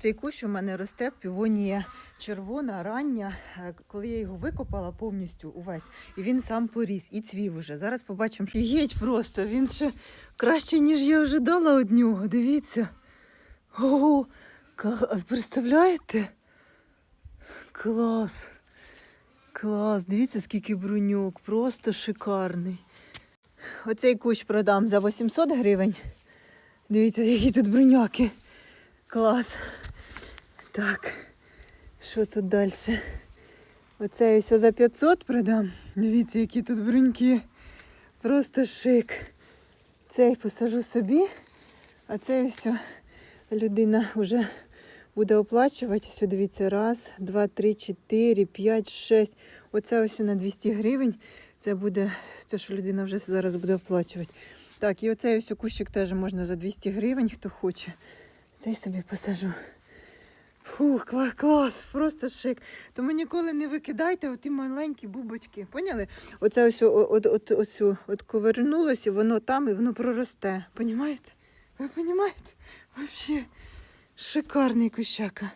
Цей кущ у мене росте півонія червона, рання. Е, Коли я його викопала повністю увесь, і він сам поріс і цвів уже. Зараз побачимо, що геть просто. Він ще краще, ніж я ожидала від нього. Дивіться. Ого, представляєте? Клас. Клас. Дивіться, скільки бруньок. Просто шикарний. Оцей кущ продам за 800 гривень. Дивіться, які тут бруняки. Клас. Так, що тут далі? Оце ось за 500 продам. Дивіться, які тут бруньки. Просто шик. Цей посажу собі, а цей ось людина вже буде оплачувати. Ось дивіться, раз, два, три, чотири, п'ять, шесть. Оце ось на 200 гривень. Це буде це, що людина вже зараз буде оплачувати. Так, і оцей ось кущик теж можна за 200 гривень, хто хоче. Цей собі посажу. Фух, клас, клас, просто шик. Тому ніколи не викидайте оті маленькі бубочки. Поняли? Оце ось от, от, ось, от ковернулося, воно там і воно проросте. Понімаєте? Ви понімаєте? Взагалі шикарний кущака.